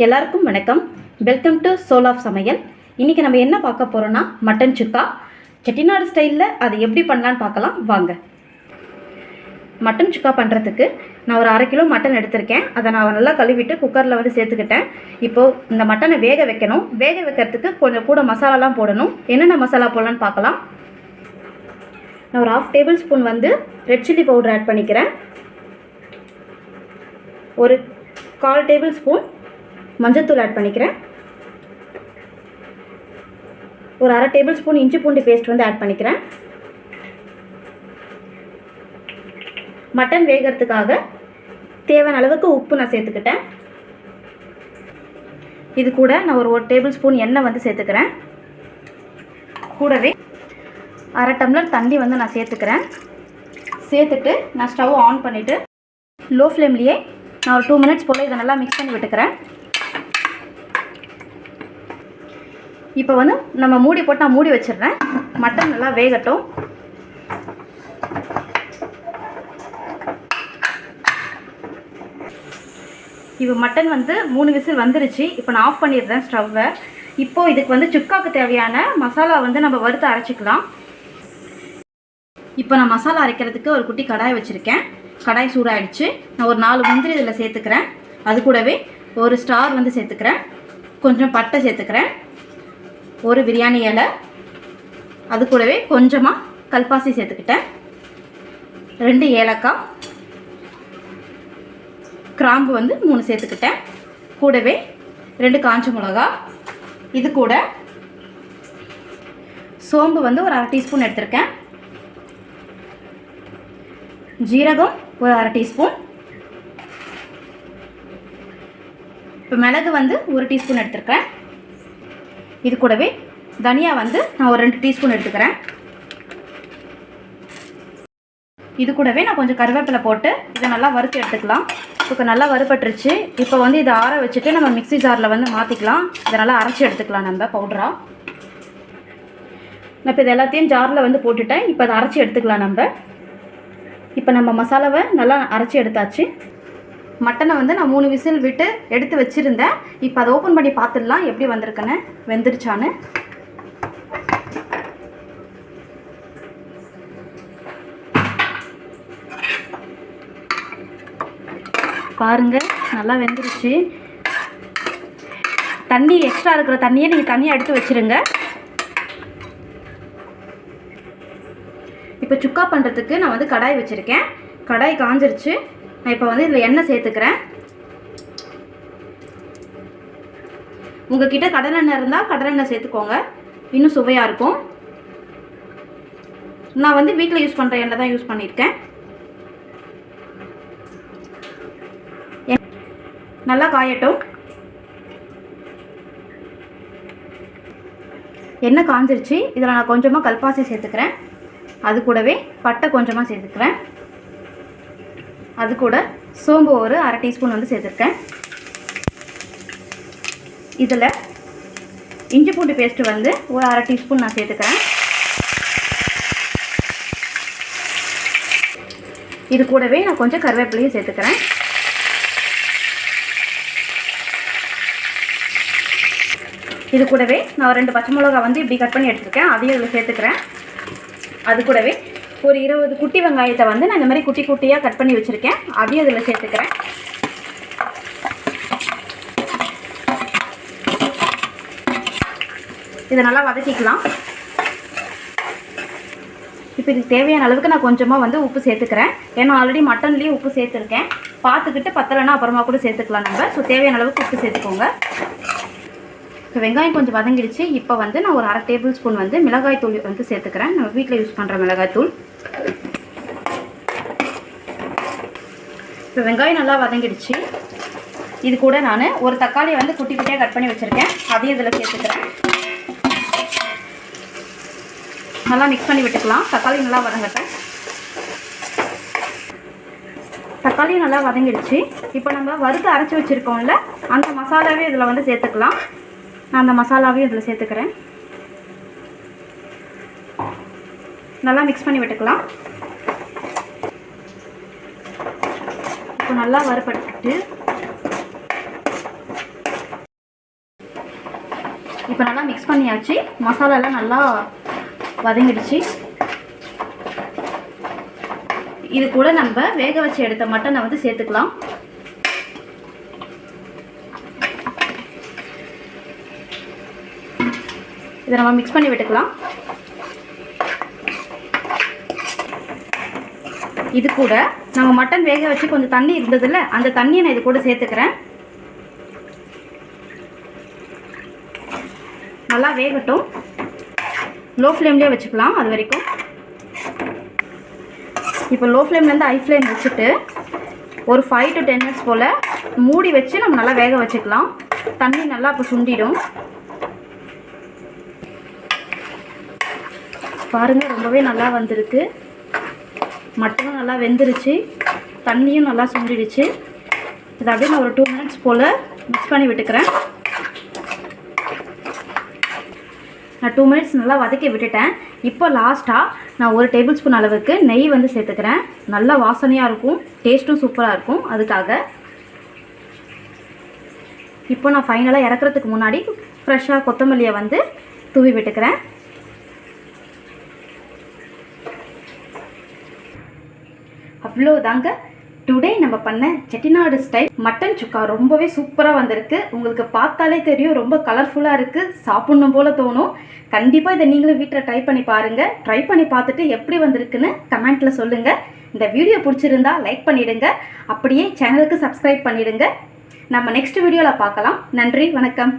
எல்லாருக்கும் வணக்கம். Welcome to soul of சமையல். இன்றைக்கி நம்ம என்ன பார்க்க போகிறோன்னா மட்டன் சுக்கா செட்டிநாடு ஸ்டைலில் அதை எப்படி பண்ணலான்னு பார்க்கலாம். வாங்க. மட்டன் சுக்கா பண்ணுறதுக்கு நான் ஒரு அரை கிலோ மட்டன் எடுத்திருக்கேன். அதை நான் நல்லா கழுவிட்டு குக்கரில் வந்து சேர்த்துக்கிட்டேன். இப்போது இந்த மட்டனை வேக வைக்கணும். வேக வைக்கிறதுக்கு கொஞ்சம் கூட மசாலாலாம் போடணும். என்னென்ன மசாலா போடலான்னு பார்க்கலாம். நான் ஒரு ஆஃப் டேபிள் ஸ்பூன் வந்து ரெட் சில்லி பவுடர் ஆட் பண்ணிக்கிறேன். ஒரு கால் டேபிள் ஸ்பூன் மஞ்சத்தூள் ஆட் பண்ணிக்கிறேன். ஒரு அரை டேபிள் ஸ்பூன் இஞ்சி பூண்டு பேஸ்ட் வந்து ஆட் பண்ணிக்கிறேன். மட்டன் வேகிறதுக்காக தேவையான அளவுக்கு உப்பு நான் சேர்த்துக்கிட்டேன். இது கூட நான் ஒரு ஒரு டேபிள் ஸ்பூன் எண்ணெய் வந்து சேர்த்துக்கிறேன். கூடவே அரை டம்ளர் தண்ணி வந்து நான் சேர்த்துக்கிறேன். சேர்த்துட்டு நான் ஸ்டவ் ஆன் பண்ணிவிட்டு லோ ஃப்ளேம்லேயே நான் ஒரு டூ மினிட்ஸ் போல் இதை நல்லா மிக்ஸ் பண்ணி விட்டுக்கிறேன். இப்போ வந்து நம்ம மூடி போட்டு நான் மூடி வச்சிடுறேன். மட்டன் நல்லா வேகட்டும். இப்போ மட்டன் வந்து மூணு விசில் வந்துருச்சு. இப்போ நான் ஆஃப் பண்ணிடுறேன் ஸ்டவ்வை. இப்போது இதுக்கு வந்து சுக்காவுக்கு தேவையான மசாலா வந்து நம்ம வறுத்து அரைச்சிக்கலாம். இப்போ நான் மசாலா அரைக்கிறதுக்கு ஒரு குட்டி கடாய் வச்சுருக்கேன். கடாய் சூடாயிடுச்சு. நான் ஒரு நாலு முந்திரி இதில் சேர்த்துக்கிறேன். அது கூடவே ஒரு ஸ்டார் வந்து சேர்த்துக்கிறேன். கொஞ்சம் பட்டை சேர்த்துக்கிறேன். ஒரு பிரியாணி இலை அது கூடவே கொஞ்சமாக கல்பாசி சேர்த்துக்கிட்டேன். ரெண்டு ஏலக்காய் கிராம்பு வந்து மூணு சேர்த்துக்கிட்டேன். கூடவே ரெண்டு காஞ்ச மிளகா இது கூட சோம்பு வந்து ஒரு அரை டீஸ்பூன் எடுத்திருக்கேன். ஜீரகம் ஒரு அரை டீஸ்பூன். இப்போ மிளகு வந்து ஒரு டீஸ்பூன் எடுத்திருக்கேன். இது கூடவே தனியா வந்து நான் ஒரு ரெண்டு டீஸ்பூன் எடுத்துக்கிறேன். இது கூடவே நான் கொஞ்சம் கருவேப்பிலை போட்டு இதை நல்லா வறுத்து எடுத்துக்கலாம். இப்போ நல்லா வறுபட்டுருச்சு. இப்போ வந்து இதை ஆற வச்சுட்டு நம்ம மிக்ஸி ஜாரில் வந்து மாற்றிக்கலாம் இதை நல்லா அரைச்சி எடுத்துக்கலாம் நம்ம பவுடராக நான் இப்போ இது எல்லாத்தையும் ஜாரில் வந்து போட்டுட்டேன். இப்போ அதை அரைச்சி எடுத்துக்கலாம் நம்ம. இப்போ நம்ம மசாலாவை நல்லா அரைச்சி எடுத்தாச்சு. மட்டனை வந்து நான் மூணு விசில் விட்டு எடுத்து வச்சுருந்தேன். இப்போ அதை ஓப்பன் பண்ணி பார்த்துடலாம். எப்படி வந்திருக்குன்னு? வெந்துருச்சான்னு? பாருங்க நல்லா வெந்துருச்சு. தண்ணி எக்ஸ்ட்ரா இருக்கிற தண்ணியை நீங்கள் தண்ணியை எடுத்து வச்சுருங்க. இப்போ சுக்கா பண்ணுறதுக்கு நான் வந்து கடாய் வச்சுருக்கேன். கடாய் காஞ்சிருச்சு. நான் இப்போ வந்து இதில் எண்ணெய் சேர்த்துக்கிறேன். உங்ககிட்ட கடலெண்ணெய் இருந்தால் கடலெண்ணெய் சேர்த்துக்கோங்க. இன்னும் சுவையாக இருக்கும். நான் வந்து வீட்டில் யூஸ் பண்ணுற எண்ணெய் தான் யூஸ் பண்ணியிருக்கேன். நல்லா காயட்டும். எண்ணெய் காஞ்சிருச்சு. இதில் நான் கொஞ்சமாக கல்பாசி சேர்த்துக்கிறேன். அது கூடவே பட்டை கொஞ்சமாக சேர்த்துக்கிறேன். அது கூட சோம்பு ஒரு அரை டீஸ்பூன் வந்து சேர்த்துருக்கேன். இதில் இஞ்சி பூண்டு பேஸ்ட்டு வந்து ஒரு அரை டீஸ்பூன் நான் சேர்த்துக்கிறேன். இது கூடவே நான் கொஞ்சம் கருவேப்பிலையும் சேர்த்துக்கிறேன். இது கூடவே நான் ரெண்டு பச்சை மிளகா வந்து இப்படி கட் பண்ணி எடுத்துருக்கேன். அதையும் இதில் சேர்த்துக்கிறேன். அது கூடவே ஒரு இருபது குட்டி வெங்காயத்தை வந்து நான் இந்த மாதிரி குட்டி குட்டியாக கட் பண்ணி வச்சுருக்கேன். அதையும் அதில் சேர்த்துக்கிறேன். இதை நல்லா வதக்கிக்கலாம். இப்போ இதுக்கு தேவையான அளவுக்கு நான் கொஞ்சமாக வந்து உப்பு சேர்த்துக்கிறேன். ஏன்னா ஆல்ரெடி மட்டன்லேயும் உப்பு சேர்த்துருக்கேன். பார்த்துக்கிட்டு பத்தலைன்னா அப்புறமா கூட சேர்த்துக்கலாம் நம்ம. ஸோ தேவையான அளவுக்கு உப்பு சேர்த்துக்கோங்க. இப்போ வெங்காயம் கொஞ்சம் வதங்கிடுச்சு. இப்போ வந்து நான் ஒரு அரை டேபிள் ஸ்பூன் வந்து மிளகாய் தூள் வந்து சேர்த்துக்கிறேன். நம்ம வீட்டில் யூஸ் பண்ணுற மிளகாய் தூள். இப்போ வெங்காயம் நல்லா வதங்கிடுச்சு. இது கூட நான் ஒரு தக்காளியை வந்து குட்டி குட்டியாக கட் பண்ணி வச்சுருக்கேன். அதையும் இதில் சேர்த்துக்கிறேன். நல்லா மிக்ஸ் பண்ணி விட்டுக்கலாம். தக்காளி நல்லா வதங்கட்டேன் தக்காளியும் நல்லா வதங்கிடுச்சு. இப்போ நம்ம வறுத்து அரைச்சி வச்சுருக்கோம்ல அந்த மசாலாவே இதில் வந்து சேர்த்துக்கலாம். நான் அந்த மசாலாவையும் இதில் சேர்த்துக்கிறேன். நல்லா மிக்ஸ் பண்ணி விட்டுக்கலாம். இப்போ நல்லா வறுபட்டு இப்போ நல்லா மிக்ஸ் பண்ணியாச்சு. மசாலாலாம் நல்லா வதங்கிடுச்சு. இது கூட நம்ம வேக வச்சு எடுத்த மட்டனை வந்து சேர்த்துக்கலாம். இதை நம்ம மிக்ஸ் பண்ணி விட்டுக்கலாம். இது கூட நம்ம மட்டன் வேக வச்சு கொஞ்சம் தண்ணி இருந்ததில்ல அந்த தண்ணியை நான் இது கூட சேர்த்துக்கிறேன். நல்லா வேகட்டும். லோ ஃப்ளேம்லேயே வச்சுக்கலாம் அது வரைக்கும். இப்போ லோ ஃப்ளேம்லேருந்து ஹை ஃப்ளேம் வச்சுட்டு ஒரு ஃபைவ் டு டென் மினிட்ஸ் போல் மூடி வச்சு நம்ம நல்லா வேக வச்சுக்கலாம். தண்ணி நல்லா அப்போ சுண்டிடும். பாருங்கள் ரொம்பவே நல்லா வந்திருக்கு. மட்டனும் நல்லா வெந்துருச்சு. தண்ணியும் நல்லா சுண்டிடுச்சு. இதை அப்படியே நான் ஒரு டூ மினிட்ஸ் போல் மிக்ஸ் பண்ணி விட்டுக்கிறேன். நான் டூ மினிட்ஸ் நல்லா வதக்கி விட்டுட்டேன். இப்போ லாஸ்ட்டாக நான் ஒரு டேபிள் ஸ்பூன் அளவுக்கு நெய் வந்து சேர்த்துக்கிறேன். நல்லா வாசனையாக இருக்கும். டேஸ்ட்டும் சூப்பராக இருக்கும். அதுக்காக இப்போ நான் ஃபைனலாக இறக்குறதுக்கு முன்னாடி ஃப்ரெஷ்ஷாக கொத்தமல்லியை வந்து தூவி விட்டுக்கிறேன். அவ்வளோதாங்க டுடே நம்ம பண்ண செட்டிநாடு ஸ்டைல் மட்டன் சுக்கா ரொம்பவே சூப்பராக வந்திருக்கு. உங்களுக்கு பார்த்தாலே தெரியும் ரொம்ப கலர்ஃபுல்லாக இருக்குது சாப்பிட்ணும் போல் தோணும். கண்டிப்பாக இதை நீங்களும் வீட்டில் ட்ரை பண்ணி பாருங்கள் ட்ரை பண்ணி பார்த்துட்டு எப்படி வந்திருக்குன்னு கமெண்ட்டில் சொல்லுங்கள் இந்த வீடியோ பிடிச்சிருந்தா லைக் பண்ணிவிடுங்க அப்படியே சேனலுக்கு சப்ஸ்கிரைப் பண்ணிவிடுங்க நம்ம நெக்ஸ்ட் வீடியோவில் பார்க்கலாம். நன்றி வணக்கம்.